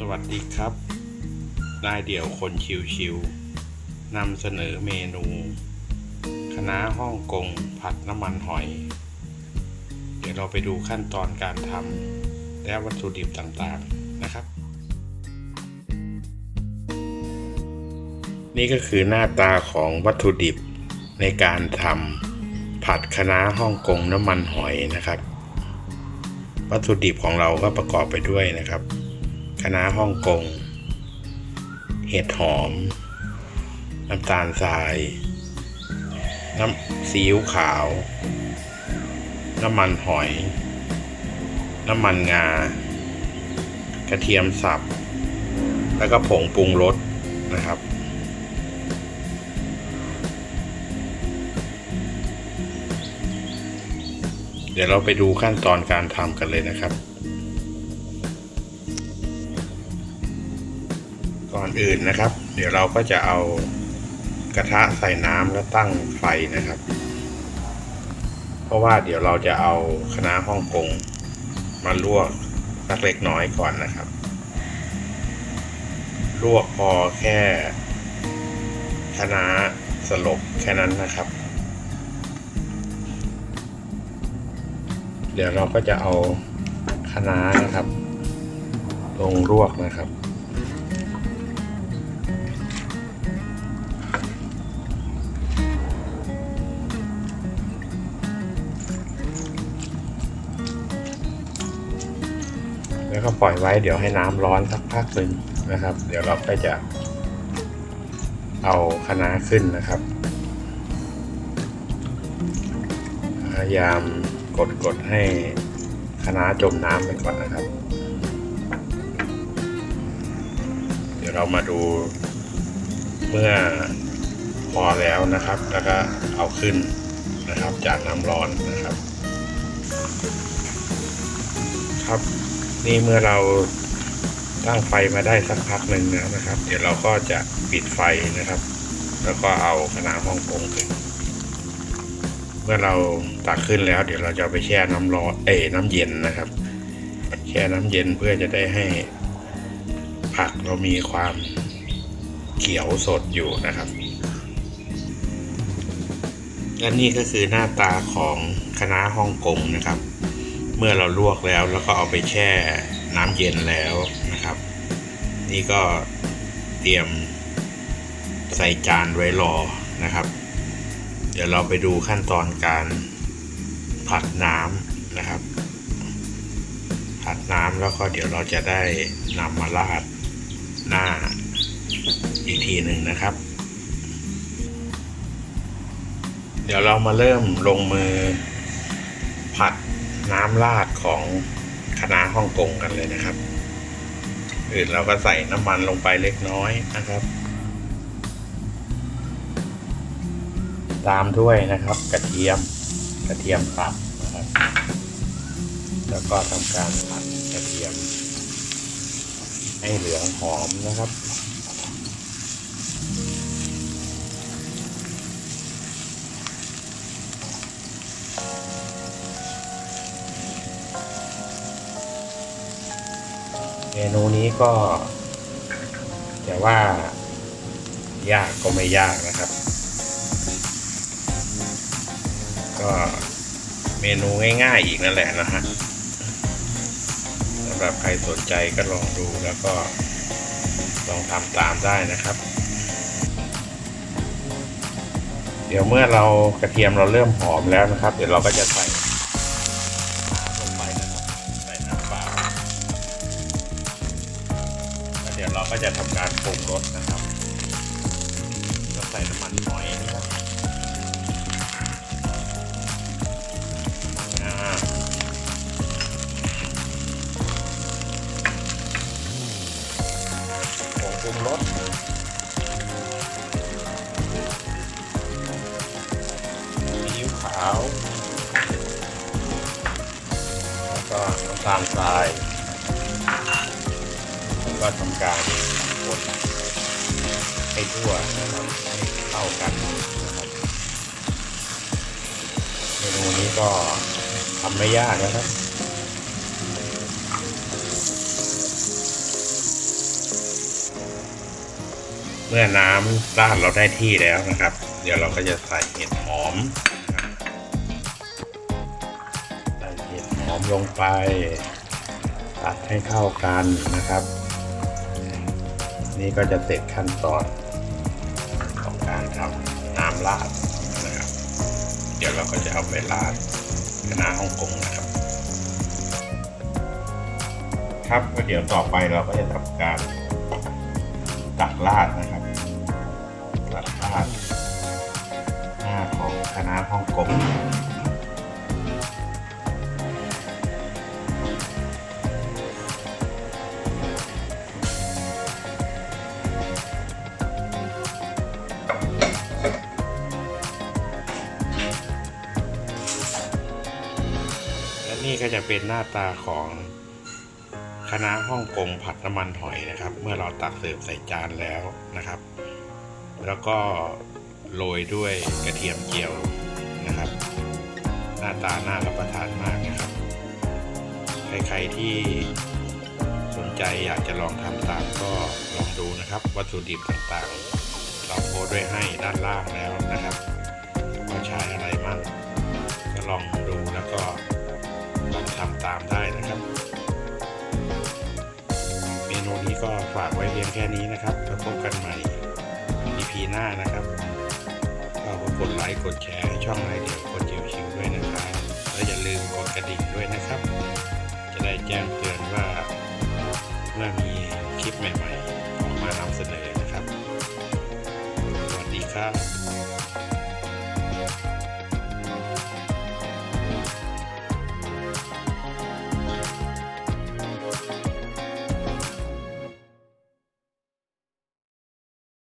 สวัสดีครับ ได้เดี่ยวคนชิวๆนำเสนอเมนูคณะน้าฮ่องกงผัดน้ำมันหอย เดี๋ยวเราไปดูขั้นตอนการทำและวัตถุดิบต่างๆนะครับ นี่ก็คือหน้าตาของวัตถุดิบในการทำผัดคะน้าฮ่องกงน้ำมันหอยนะครับ วัตถุดิบของเราก็ประกอบไปด้วยนะครับ คะน้าฮ่องกง เห็ดหอม น้ำตาลทราย น้ำซีอิ๊วขาว น้ำมันหอย น้ำมันงา กระเทียมสับ แล้วก็ผงปรุงรสนะครับเดี๋ยวเราไปดูขั้นตอนการทำกันเลยนะครับ อื่นนะครับ เดี๋ยวเราก็จะเอากระทะใส่น้ำแล้วตั้งไฟนะครับ เพราะว่าเดี๋ยวเราจะเอาคณะฮ่องกงมาลวกสักเล็กน้อยก่อนนะครับ ลวกพอแค่คณะสลบแค่นั้นนะครับ เดี๋ยวเราก็จะเอาคณะนะครับ ลงลวกนะครับ แล้วก็ปล่อยไว้เดี๋ยวให้น้ำร้อนสักพักหนึ่งนะครับ เดี๋ยวเราก็จะเอาคะน้าขึ้นนะครับ พยายามกดกดให้คะน้าจมน้ำไปก่อนนะครับ เดี๋ยวเรามาดูเมื่อพอแล้วนะครับ แล้วก็เอาขึ้นนะครับจากน้ำร้อนนะครับ ครับ นี่เมื่อเราตั้งไฟมาได้สักพักหนึ่งแล้วนะครับ เดี๋ยวเราก็จะปิดไฟนะครับ แล้วก็เอาคณะน้าฮ่องกงขึ้น เมื่อเราตักขึ้นแล้ว เดี๋ยวเราจะไปแช่น้ำร้อนเอ้น้ำเย็นนะครับ แช่น้ำเย็นเพื่อจะได้ให้ ผักเรามีความเขียวสดอยู่นะครับและนี่ก็คือหน้าตาของคณะน้าฮ่องกงนะครับ เมื่อเราลวกแล้วแล้วก็เอาไปแช่น้ำเย็นแล้วนะครับ นี่ก็เตรียมใส่จานไว้รอนะครับ เดี๋ยวเราไปดูขั้นตอนการผัดน้ำนะครับ ผัดน้ำแล้วก็เดี๋ยวเราจะได้นำมาราดหน้าอีกทีหนึ่งนะครับ เดี๋ยวเรามาเริ่มลงมือผัด น้ำราดของคณะฮ่องกงกันเลยนะครับ อื่นเราก็ใส่น้ำมันลงไปเล็กน้อยนะครับ ตามด้วยนะครับ กระเทียมกระเทียมสับนะครับ แล้วก็ทำการผัดกระเทียม ให้เหลืองหอมนะครับ เมนูนี้ก็แต่ว่ายากก็ไม่ยากนะครับ ก็เมนูง่ายๆอีกนั่นแหละนะฮะสำหรับใครสนใจก็ลองดูแล้วก็ลองทำตามได้นะครับ เดี๋ยวเมื่อเรากระเทียมเราเริ่มหอมแล้วนะครับ เดี๋ยวเราก็จะใส่ จะทำการปรุงรสนะครับ ก็ใส่น้ำมันหอยนะครับอ่าผงปรุงรสซีอิ๊วขาว แล้วก็น้ำตาลทราย ก็ทำการกดให้ทั่วนะครับให้เข้ากันนะครับเมนูนี้ก็ทำไม่ยากนะครับเมื่อน้ำราดเราได้ที่แล้วนะครับ เดี๋ยวเราก็จะใส่เห็ดหอม ใส่เห็ดหอมลงไปตัดให้เข้ากันนะครับ นี่ก็จะเสร็จขั้นตอนของการทำน้ำราดนะครับ เดี๋ยวเราก็จะเอาไปราดคณะฮ่องกงนะครับ ครับแล้วเดี๋ยวต่อไปเราก็จะทำการตักราดนะครับตักราดหน้าของคณะฮ่องกง ก็จะเป็นหน้าตาของคณะฮ่องกงผัดน้ำมันหอยนะครับ เมื่อเราตักเสิร์ฟใส่จานแล้วนะครับ แล้วก็โรยด้วยกระเทียมเจียวนะครับ หน้าตาน่ารับประทานมากนะครับ ใครๆที่สนใจอยากจะลองทำตามก็ลองดูนะครับ วัตถุดิบต่างๆ เราโพสต์ไว้ให้ด้านล่างแล้วนะครับว่าใช้อะไรมั่งก็ลอง ตามได้นะครับ เมนูนี้ก็ฝากไว้เพียงแค่นี้นะครับแล้วพบกันใหม่ EP หน้านะครับก็กดไลค์กดแชร์ให้ช่องไลเดี๋ยวคนจิวชิวด้วยนะครับแล้วอย่าลืมกดกระดิ่งด้วยนะครับ จะได้แจ้งเตือนว่าเมื่อมีคลิปใหม่ๆ ออกมานำเสนอนะครับสวัสดีครับ